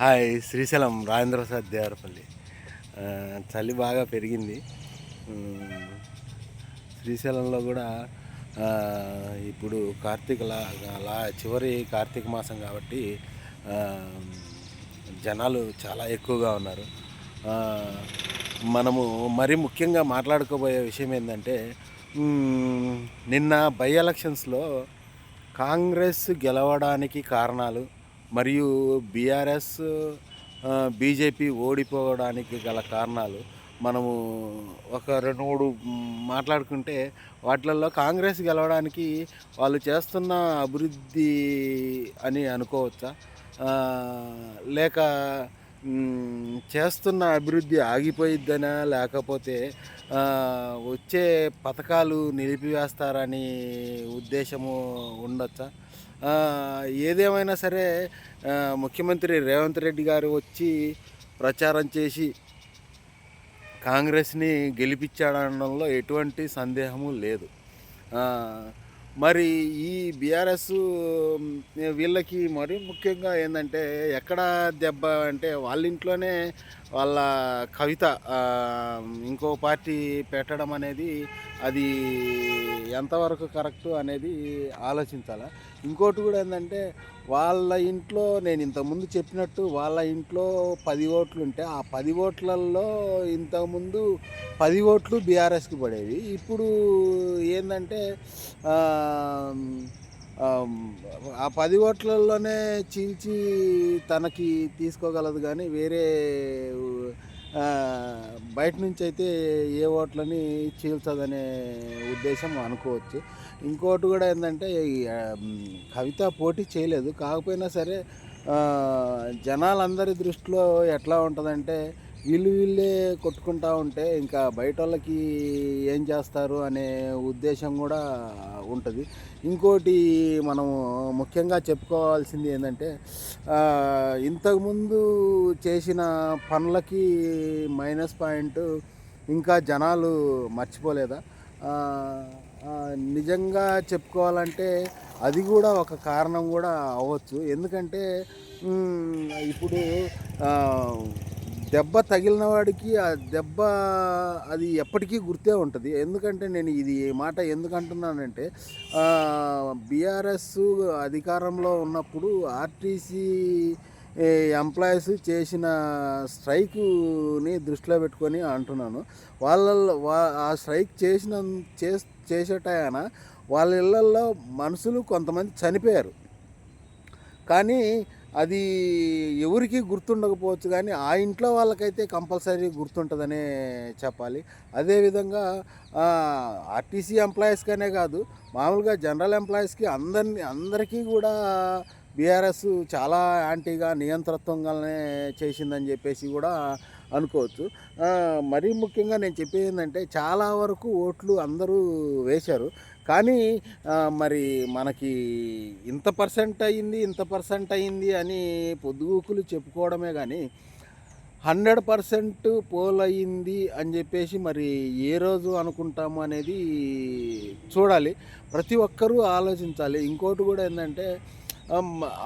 Hi Srisailam Rajendra Prasad Devarapalli. చలి బాగా పెరిగింది. శ్రీశైలంలో కూడా ఇప్పుడు కార్తీక లా చివరి కార్తీక మాసం కాబట్టి జనాలు చాలా ఎక్కువగా ఉన్నారు. మనము మరి ముఖ్యంగా మాట్లాడుకోబోయే విషయం ఏంటంటే నిన్న బై ఎలక్షన్స్లో కాంగ్రెస్ గెలవడానికి కారణాలు మరియు బీఆర్ఎస్ బీజేపీ ఓడిపోవడానికి గల కారణాలు మనము ఒక రెండు మూడు మాట్లాడుకుంటే వాటిలలో కాంగ్రెస్ గెలవడానికి వాళ్ళు చేస్తున్న అభివృద్ధి అని అనుకోవచ్చా? లేక చేస్తున్న అభివృద్ధి ఆగిపోయిద్దనా? లేకపోతే వచ్చే పథకాలు నిలిపివేస్తారని ఉద్దేశము ఉండొచ్చా? ఏదేమైనా సరే ముఖ్యమంత్రి రేవంత్ రెడ్డి గారు వచ్చి ప్రచారం చేసి కాంగ్రెస్ని గెలిపించాడనడంలో ఎటువంటి సందేహము లేదు. మరి ఈ బీఆర్ఎస్ వీళ్ళకి మరి ముఖ్యంగా ఏంటంటే ఎక్కడ దెబ్బ అంటే వాళ్ళ ఇంట్లోనే వాళ్ళ కవిత ఇంకో పార్టీ పెట్టడం అనేది అది ఎంతవరకు కరెక్ట్ అనేది ఆలోచించాలి? ఇంకోటి కూడా ఏంటంటే వాళ్ళ ఇంట్లో నేను ఇంతకుముందు చెప్పినట్టు వాళ్ళ ఇంట్లో పది ఓట్లు ఉంటే ఆ పది ఓట్లలో ఇంతకుముందు పది ఓట్లు బీఆర్ఎస్కి పడేవి. ఇప్పుడు ఏంటంటే ఆ, పది ఓట్లలోనే చీల్చి తనకి తీసుకోగలదు కానీ వేరే బయట నుంచి అయితే ఏ ఓట్లని చీల్చదనే ఉద్దేశం అనుకోవచ్చు. ఇంకోటి కూడా ఏంటంటే ఈ, కవిత పోటీ చేయలేదు. కాకపోయినా సరే జనాలందరి దృష్టిలో ఎట్లా ఉంటుందంటే వీళ్ళు వీళ్ళే కొట్టుకుంటా ఉంటే ఇంకా బయట వాళ్ళకి ఏం చేస్తారు అనే ఉద్దేశం కూడా ఉంటుంది. ఇంకోటి మనము ముఖ్యంగా చెప్పుకోవాల్సింది ఏంటంటే ఇంతకుముందు చేసిన పనులకి మైనస్ పాయింట్ ఇంకా జనాలు మర్చిపోలేదా? నిజంగా చెప్పుకోవాలంటే అది కూడా ఒక కారణం కూడా అవ్వచ్చు. ఎందుకంటే ఇప్పుడు దెబ్బ తగిలిన వాడికి ఆ దెబ్బ అది ఎప్పటికీ గుర్తే ఉంటుంది. ఎందుకంటే నేను ఇది మాట ఎందుకు అంటున్నానంటే బీఆర్ఎస్ అధికారంలో ఉన్నప్పుడు ఆర్టీసీ ఎంప్లాయీస్ చేసిన స్ట్రైక్ని దృష్టిలో పెట్టుకొని అంటున్నాను. వాళ్ళ ఆ స్ట్రైక్ చేసిన చే చేసేటాయన వాళ్ళ ఇళ్ళల్లో మనుషులు కొంతమంది చనిపోయారు. కానీ అది ఎవరికి గుర్తుండకపోవచ్చు కానీ ఆ ఇంట్లో వాళ్ళకైతే కంపల్సరీ గుర్తుంటుందనే చెప్పాలి. అదేవిధంగా ఆర్టీసీ ఎంప్లాయీస్కనే కాదు మామూలుగా జనరల్ ఎంప్లాయీస్కి అందరిని అందరికీ కూడా బీఆర్ఎస్ చాలా యాంటీగా నియంత్రత్వంగానే చేసిందని చెప్పేసి కూడా అనుకోవచ్చు. మరీ ముఖ్యంగా నేను చెప్పేది ఏంటంటే చాలా వరకు ఓట్లు అందరూ వేశారు. కానీ మరి మనకి ఇంత పర్సెంట్ అయ్యింది ఇంత పర్సెంట్ అయ్యింది అని పొద్దుగూకులు చెప్పుకోవడమే కానీ హండ్రెడ్ పర్సెంట్ పోల్ అయ్యింది అని చెప్పేసి మరి ఏ రోజు అనుకుంటాము అనేది చూడాలి. ప్రతి ఒక్కరూ ఆలోచించాలి. ఇంకోటి కూడా ఏంటంటే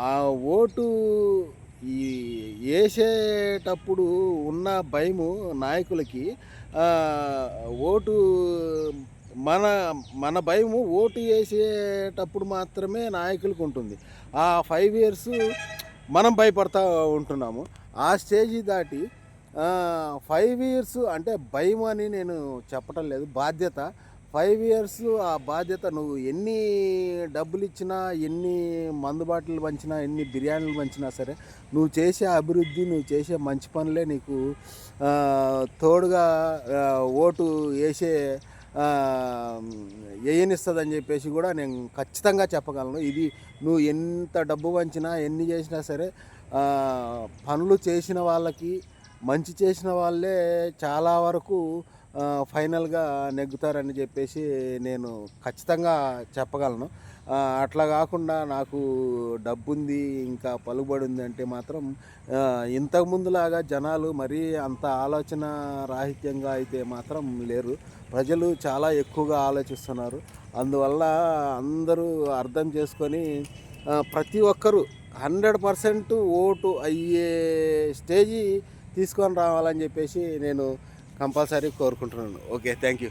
ఆ ఓటు ఈ వేసేటప్పుడు ఉన్న భయము నాయకులకి ఓటు మన మన భయము ఓటు వేసేటప్పుడు మాత్రమే నాయకులకు ఉంటుంది. ఆ ఫైవ్ ఇయర్స్ మనం భయపడతా ఉంటున్నాము. ఆ స్టేజ్ దాటి ఫైవ్ ఇయర్స్ అంటే భయం అని నేను చెప్పటం లేదు. బాధ్యత ఫైవ్ ఇయర్స్ ఆ బాధ్యత నువ్వు ఎన్ని డబ్బులు ఇచ్చినా ఎన్ని మందు బాటిల్ పంచినా ఎన్ని బిర్యానీలు పంచినా సరే నువ్వు చేసే అభివృద్ధి నువ్వు చేసే మంచి పనులే నీకు తోడుగా ఓటు వేసే ఏయనిస్తుందని చెప్పేసి కూడా నేను ఖచ్చితంగా చెప్పగలను. ఇది నువ్వు ఎంత డబ్బు పంచినా ఎన్ని చేసినా సరే పనులు చేసిన వాళ్ళకి మంచి చేసిన వాళ్ళే చాలా వరకు ఫైనల్గా నెగ్గుతారని చెప్పేసి నేను ఖచ్చితంగా చెప్పగలను. అట్లా కాకుండా నాకు డబ్బుంది ఇంకా పలుబడి ఉంది అంటే మాత్రం ఇంతకుముందులాగా జనాలు మరీ అంత ఆలోచన రాహిత్యంగా అయితే మాత్రం లేరు. ప్రజలు చాలా ఎక్కువగా ఆలోచిస్తున్నారు. అందువల్ల అందరూ అర్థం చేసుకొని ప్రతి ఒక్కరూ హండ్రెడ్ పర్సెంట్ ఓటు అయ్యే స్టేజీ తీసుకొని రావాలని చెప్పేసి నేను కంపల్సరీ కోరుకుంటున్నాను. Okay thank you